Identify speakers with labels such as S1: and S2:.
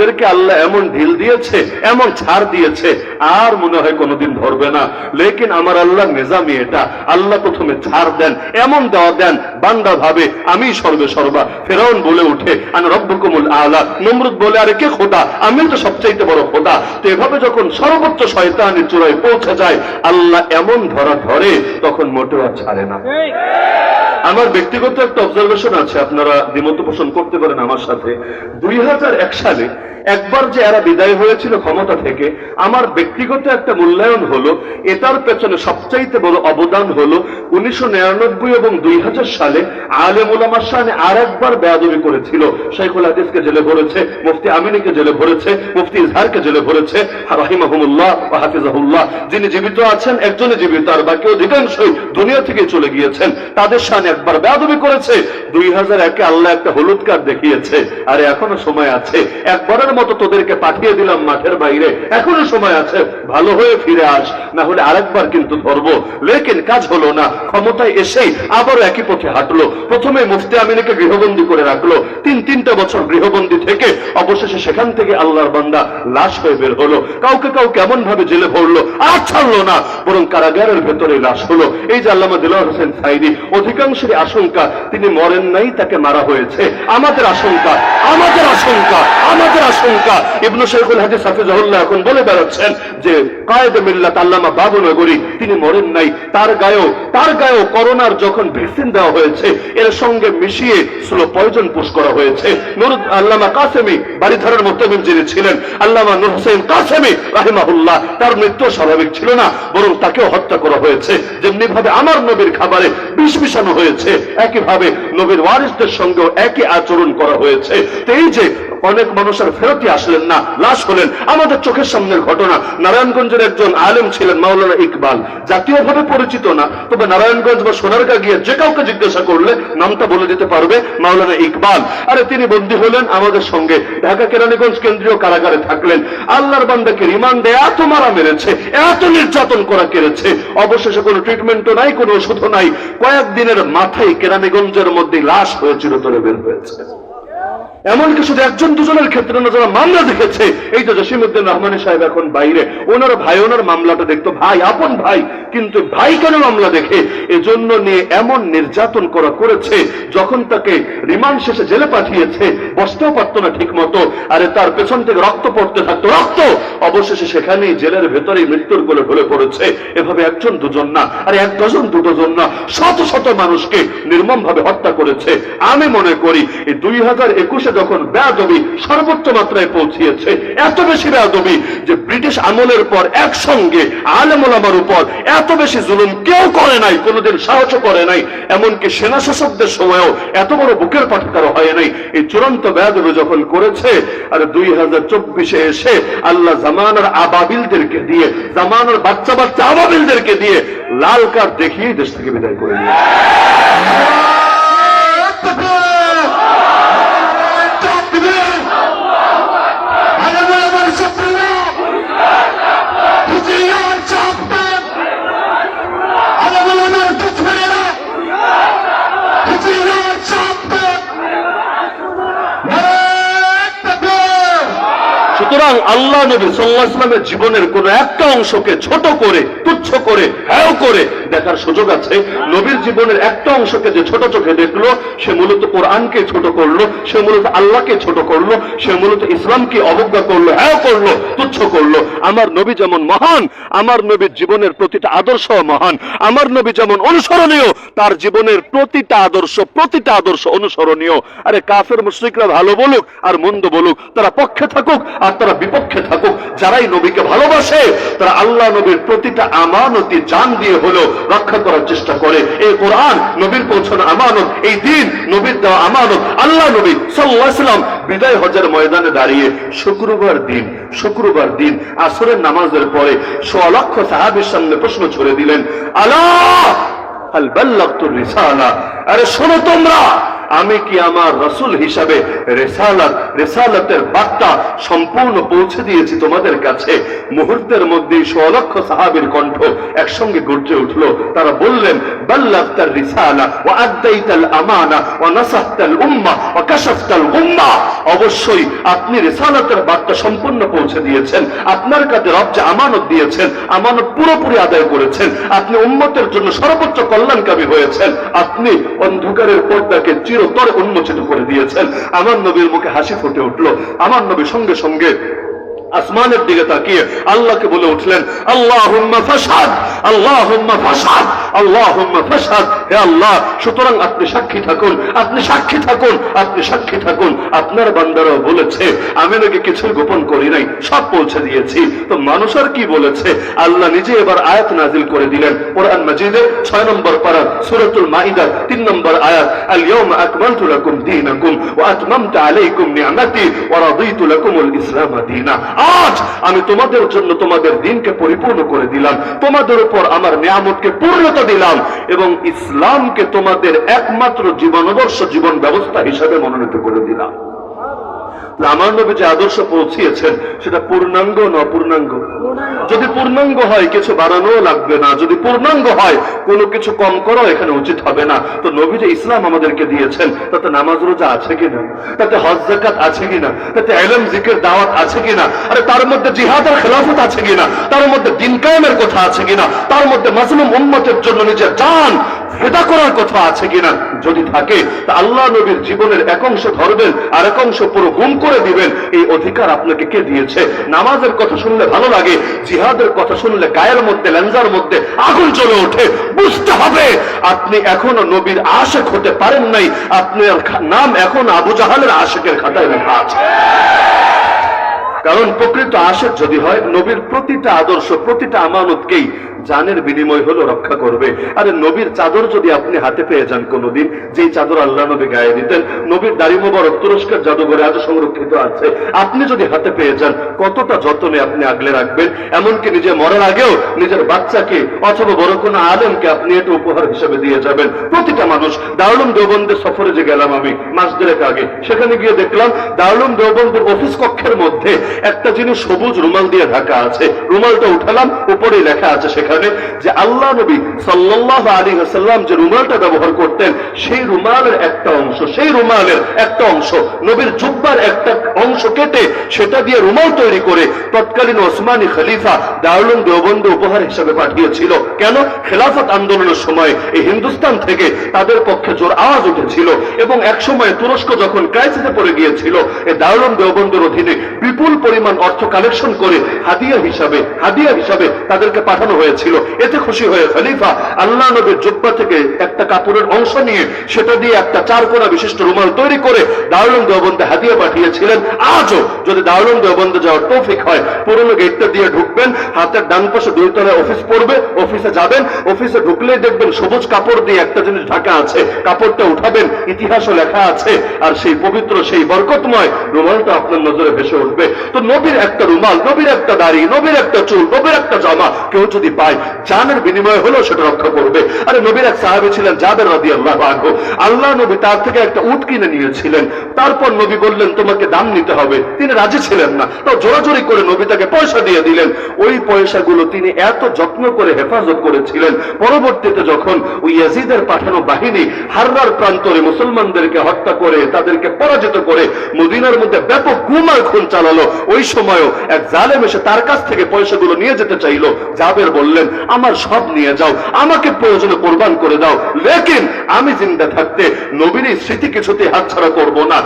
S1: এদেরকে আল্লাহ এমন ঢিল দিয়েছে এমন ছাড় দিয়েছে আর মনে হয় কোনোদিন ধরবে না। লেকিন আমার আল্লাহ নিজামি এটা। আল্লাহ প্রথমে ছাড় দেন এমন দেওয়া দেন বান্দা ভাবে আমি সর্বে সর্বা। ফেরাউন বলে উঠে আমি রব্বকুমুল আলা। নমরুদ বলে আরে কে খোদা? আমি তো সবচাইতে বড় খোদা। তো এভাবে যখন সর্বোচ্চ শয়তানের চূড়ায় পৌঁছে যায় আল্লাহ এমন ধরা ধরে তখন মোটেও আর ছাড়ে না। আমার ব্যক্তিগত একটা অবজারভেশন আছে আপনারা দ্বিমত পোষণ করতে পারেন আমার সাথে। দুই হাজার এক সালে একবার যে এরা বিদায় হয়েছিল ক্ষমতা থেকে, আমার ব্যক্তিগত একটা মূল্যায়ন হলো, এটার পেছনে সবচাইতে বড় অবদান হলো উনিশশো নিরানব্বই এবং দুই সালে আলেম উলামার সামনে আর একবার বেয়াদবি করেছিল। শেখুল হাদিসকে জেলে ভরেছে, মুফতি আমিনীকে জেলে ভরেছে, মুফতি ইজহারকে জেলে ভরেছে, রাহিমাহুমুল্লাহ ও হাফিজাহুল্লাহ। যিনি জীবিত আছেন একজনে জীবিত, আর বাকি অধিকাংশই দুনিয়া থেকে চলে গিয়েছেন। তাদের সামনে একবার বেয়াদবি করেছে। দুই হাজার একে আল্লাহ একটা হলুদ কার্ড দেখিয়েছে। আরে এখনও সময় আছে। একবারের মতো তোদেরকে পাঠিয়ে দিলাম মাঠের বাইরে। এখনও সময় আছে, ভালো হয়ে ফিরে আস না হলে আরেকবার কিন্তু ধরবো। লেকিন কাজ হলো না, ক্ষমতায় এসেই আবারও একই পথে হাঁটলো। প্রথমে মুফতি আমিনীকে গৃহবন্দী করে রাখল। তিন তিনটা বছর গৃহবন্দী থেকে অবশেষে সেখান থেকে আল্লাহর বান্দা লাশ হয়ে বের হলো। কাউকে কাউকে এমন ভাবে জেলে ভরলো, আর ছাড়লো না, বরং কারাগারের ভেতরে লাশ হলো। এই যে আল্লামা দিলার হোসেন সাইদি অধিকাংশের আশঙ্কা, তিনি মরেন নাই, তাকে মারা হয়েছে। আমাদের আশঙ্কা আমাদের আশঙ্কা আমাদের আশঙ্কা। ইবনু শেখুল হাদিস হাফিজাহুল্লাহ এখন বলে বেড়াচ্ছেন যে, কায়েদ মিল্লাত আল্লামা বাবু নগরী, তিনি মরেন নাই। তার গায়েও তার গায়েও করোনার যখন ভ্যাকসিন দেওয়া হয়েছে, এর সঙ্গে মিশিয়ে স্লো পয়জন পুশ করা হয়েছে। নুর, আল্লামা কাসেমি বাড়িধারার মোত্তামিম যিনি ছিলেন, আল্লামা নুর হোসেন কাসেমি রাহিমাহুল্লাহ, তার মৃত্যু স্বাভাবিক ছিল না, বরং তাকেও হত্যা করা হয়েছে। যেমনি ভাবে আমার নবীর খাবারে বিষ মিশানো হয়েছে, একইভাবে নবীর ওয়ারিসদের সঙ্গেও একই আচরণ করা হয়েছে। এই যে অনেক মানুষের ফেরতই আসলেন না, লাশ হলেন। আমাদের চোখের সামনের ঘটনা, নারায়ণগঞ্জের একজন আলেম ছিলেন, মাওলানা ইকবাল। জাতীয়ভাবে পরিচিত না, তবে নারায়ণগঞ্জ বা সোনারগা গিয়ে যে কাউকে জিজ্ঞাসা করলে নামটা বলে দিতে পারবে মাওলানা ইকবাল। আরে তিনি বন্দী হলেন আমাদের সঙ্গে। ঢাকা কেরানীগঞ্জ কেন্দ্রীয় কারাগারে থাকলেন। আল্লাহর বান্দাকে রিমান্ডে এত মারা মেরেছে, এত নির্যাতন করা কেড়েছে। অবশেষে কোনো ট্রিটমেন্টও নাই, কোনো ওষুধও নাই। কয়েকদিনের মাথায় কেরানীগঞ্জের মধ্যে লাশ হয়ে চিরতরে বের হয়েছে। এমনকি শুধু একজন দুজনের ক্ষেত্রে না, যারা মামলা দেখেছে, এই তো জসিমুদ্দিন রহমানি সাহেব এখন বাইরে। ওনার ভাই, ওনার মামলাটা দেখতো, ভাই, আপন ভাই, কিন্তু ভাই কেন মামলা দেখে? এজন্য নিয়ে এমন নির্যাতন করা করেছে, যখন তাকে রিমান্ড শেষে জেলে পাঠিয়েছে, বসতেও পারতো না ঠিক মতো আরে তার পেছন থেকে রক্ত পড়তে থাকতো, রক্ত! অবশেষে সেখানেই জেলের ভেতরেই মৃত্যুর বলে ঢলে পড়েছে। এভাবে একজন দুজন না, আরে এক ডজন দুজন না, শত শত মানুষকে নির্মম ভাবে হত্যা করেছে। আমি মনে করি, এই দুই হাজার একুশে যখন বেয়াদবি সর্বোচ্চ মাত্রায় পৌঁছিয়েছে। এত বেশি বেয়াদবি যে ব্রিটিশ আমলের পর একসঙ্গে আলেমোলামার উপর এত বেশি জুলুম কেউ করে নাই, কোনোদিন সাহসও করে নাই। এমনকি সেনা শাসকদের সময়ও এত বড় বুকের পাঠাকার হয় নাই। এই চূড়ান্ত বেয়াদবি যখন করেছে, আর দুই হাজার চব্বিশে এসে আল্লাহ জামানার আবাবিলদেরকে দিয়ে, জামানার বাচ্চা বাচ্চা আবাবিলদেরকে দিয়ে লাল কার্ড দেখিয়ে দেশ থেকে বিদায় করে নিয়ে সুতরাং আল্লাহ নবী সাল্লাহ ইসলামের জীবনের কোন একটা অংশকে ছোট করে, তুচ্ছ করে হ্যাও করে দেখার সুযোগ আছে। নবীর জীবনের একটা অংশকে যে ছোট চোখে দেখল, সে মূলত কোরআনকে ছোট করল, সে মূলত আল্লাহকে ছোট করল, সে মূলত ইসলামকে অবজ্ঞা করল হ্যাঁ করল, তুচ্ছ করল। আমার নবী যেমন মহান, আমার নবীর জীবনের প্রতিটা আদর্শ মহান, আমার নবী যেমন অনুসরণীয়, তার জীবনের প্রতিটা আদর্শ প্রতিটা আদর্শ অনুসরণীয়। আরে কাফের মুশ্রিকরা ভালো বলুক আর মন্দ বলুক, তারা পক্ষে থাকুক আর তারা বিপক্ষে থাকুক। যারাই নবীকে ভালোবাসে, তারা আল্লাহ নবীর প্রতিটা আমানতি জান দিয়ে হলেও রক্ষা করার চেষ্টা করে। এই কোরআন নবীর পৌঁছানো আমানত, এই দিন নবীর দেওয়া আমানত, আল্লাহ নবী সাল্লাহাম বিদায় হজের ময়দানে দাঁড়িয়ে শুক্রবার দিন শুক্রবার দিন আসরের নামাজের পরে সোয়া লক্ষ সাহাবির সামনে প্রশ্ন ছড়ে দিলেন আল্লাহ আল বাল্লাগতুর রিসালা? আরে শোনো তোমরা আমি কি আমার রসুল হিসাবে রেসালাত, রেসালাতের বার্তা সম্পূর্ণ পৌঁছে দিয়েছি তোমাদের কাছে? মুহূর্তের মধ্যেই সোলক্ষ সাহাবীর কণ্ঠ একসঙ্গে গর্জে উঠল। তারা বললেন রিসালা ও আমানা ও উম্মা ও কাশাফতাল উম্মা অবশ্যই আপনি রিসালাতের বার্তা সম্পূর্ণ পৌঁছে দিয়েছেন। আপনার কাছে রব যে আমানত দিয়েছেন, আমানত পুরোপুরি আদায় করেছেন। আপনি উম্মতের জন্য সর্বোচ্চ কল্যাণকামী হয়েছেন। আপনি অন্ধকারের পর্দাকে চিরতরে উন্মোচিত করে দিয়েছেন। আমার নবীর মুখে হাসি ফুটে উঠল। আমার নবী সঙ্গে সঙ্গে আসমানের দিকে তাকিয়ে আল্লাহকে বলে উঠলেন আল্লাহ আল্লাহ আল্লাহ, সুতরাং আপনি সাক্ষী থাকুন, আপনি সাক্ষী থাকুন, আপনি সাক্ষী থাকুন। আপনার বান্দারাও বলেছে, আমি নাকি কিছু গোপন করি নাই, সব পৌঁছে দিয়েছি। তো মানুষ আর কি বলেছে? আল্লাহ নিজে এবার আয়াত নাজিল করে দিলেন। কোরআন মাজিদে ছয় নম্বর পারা সূরাতুল মাইদা তিন নম্বর আয়াত আল ইয়াউমা আকমালতু লাকুম দীনাকুম ওয়া আতমামতু আলাইকুম নি'মাতি ওয়া রাদিতু ইসলাম দীনা। আজ আমি তোমাদের জন্য তোমাদের দিনকে পরিপূর্ণ করে দিলাম। তোমাদের উপর আমার নিয়ামতকে পূর্ণতা দিলাম এবং ইসলামকে তোমাদের একমাত্র জীবনবর্ষ জীবন ব্যবস্থা হিসাবে মনোনীত করে দিলাম। আমার নবী যে আদর্শ পৌঁছিয়েছেন সেটা পূর্ণাঙ্গ না অপূর্ণাঙ্গ? যদি পূর্ণাঙ্গ হয় কিছু বাড়ানো লাগবে না। যদি পূর্ণাঙ্গ হয় কোনো কিছু কম করো এখানে উচিত হবে না। তো নবী যে ইসলাম আমাদেরকে দিয়েছেন তাতে নামাজ রোজা আছে কিনা তাতে হজ জাকাত আছে কিনা তাতে এলম জিকের দাওয়াত আছে কিনা আরে তার মধ্যে জিহাদ আর খেলাফত আছে কিনা তার মধ্যে দিন কায়েমের কথা আছে কিনা তার মধ্যে মাজলুম উম্মতের জন্য নিজের জান ফেদা করার কথা আছে কিনা? যদি থাকে, তা আল্লাহ নবীর জীবনের এক অংশ ধরবেন আর এক অংশ পুরো গুম করে দিবেন। এই অধিকার আপনাকে কে দিয়েছে? নামাজের কথা শুনলে ভালো লাগে, জিহাদের কথা শুনলে গায়ের মধ্যে লেন্সার মধ্যে আগুন চলে ওঠে। বুঝতে হবে, আপনি এখনও নবীর আশেক হতে পারেন নাই। আপনার নাম এখন আবু জাহালের আশেকের খাতায় লেখা আছে। কারণ প্রকৃত আশেক যদি হয়, নবীর প্রতিটা আদর্শ, প্রতিটা আমানতকেই জানের বিনিময় হলো রক্ষা করবে। আরে নবীর চাদর যদি আপনি হাতে পেয়ে যান কোনোদিন, যেই চাদর আল্লাহ নবী গায়ে দিতেন, নবীর দাড়ি মোবারক, তুরস্কার জাদুঘরে আজও সংরক্ষিত আছে। আপনি যদি হাতে পেয়ে যান, কতটা যত্নে আপনি আগলে রাখবেন? এমনকি নিজে মরার আগেও নিজের বাচ্চাকে অথবা বড় কোনো আলেমকে আপনি এটা উপহার হিসেবে দিয়ে যাবেন। প্রতিটা মানুষ দারুলুম দেওবন্দের সফরে যে গেলাম আমি মাস দেড়েক আগে, সেখানে গিয়ে দেখলাম দারুলুম দেওবন্দের অফিস কক্ষের মধ্যে একটা জিনিস সবুজ রুমাল দিয়ে ঢাকা আছে। রুমালটা উঠালাম উপরে লেখা আছে সেখানে যে আল্লাহ নবী সাল্লাহ আলী হাসাল্লাম যে রুমালটা ব্যবহার করতেন, সেই রুমালের একটা অংশ, সেই রুমালের একটা অংশ, নবীর জুব্বার একটা অংশ কেটে সেটা দিয়ে রুমাল তৈরি করে তৎকালীন ওসমানী খলিফা দারুলুম দেওবন্দ উপহার হিসেবে পাঠিয়েছিল। কেন? খেলাফত আন্দোলনের সময় এই হিন্দুস্তান থেকে তাদের পক্ষে জোর আওয়াজ উঠেছিল এবং এক সময় তুরস্ক যখন ক্রাইসিসে পড়ে গিয়েছিল এই দারুলুম দেওবন্দের অধীনে বিপুল পরিমাণ অর্থ কালেকশন করে হাদিয়া হিসাবে হাদিয়া হিসাবে তাদেরকে পাঠানো হয়েছিল এতে খুশি হয়ে খলিফা আল্লাহ নবীর জুব্বা থেকে একটা কাপড়ের অংশ নিয়ে সেটা দিয়ে একটা চার কোনা বিশিষ্ট রুমাল তৈরি করে দারুলুম দেওবন্দে হাদিয়া পাঠিয়েছিলেন। আজও যদি দারুলুম দেওবন্দে যাওয়ার তৌফিক হয়, পুরনো গেটটা দিয়ে ঢুকবেন, হাতের ডান পাশে দুই তলায় অফিস পড়বে, অফিসে যাবেন, অফিসে ঢুকলেই দেখবেন সবুজ কাপড় দিয়ে একটা জিনিস ঢাকা আছে, কাপড়টা উঠাবেন, ইতিহাসও লেখা আছে, আর সেই পবিত্র, সেই বরকতময় রুমালটা আপনার নজরে ভেসে উঠবে। তো নবীর একটা রুমাল, নবীর একটা দাড়ি, নবীর একটা চুল, নবীর একটা জামা, কেউ যদি পায় জানের বিনিময় হলেও সেটা রক্ষা করবে। আরে নবীর এক সাহাবি ছিলেন যাদের রাদি আল্লাহ। আল্লাহ নবী তার থেকে একটা উট কিনে নিয়েছিলেন। তারপর নবী বললেন, তোমাকে দাম নিতে হবে। তিনি রাজি ছিলেন না। তো জোরাজোরি করে নবী তাকে পয়সা দিয়ে দিলেন। ওই পয়সাগুলো তিনি এত যত্ন করে হেফাজত করেছিলেন। পরবর্তীতে যখন ওই ইয়াজিদের পাঠানো বাহিনী হাররার প্রান্তরে মুসলমানদেরকে হত্যা করে, তাদেরকে পরাজিত করে মদিনার মধ্যে ব্যাপক গুমার খুন চালালো, ওই সময়ও এক জালেম এসে তার কাছ থেকে পয়সাগুলো নিয়ে যেতে চাইলো। জাবের বললেন আমার সব নিয়ে যাও, আমাকে প্রয়োজনে কোরবান করে দাও। লেকিন আমি জিন্দা থাকতে নবীর স্মৃতি কিছুতে হাতছাড়া করব না।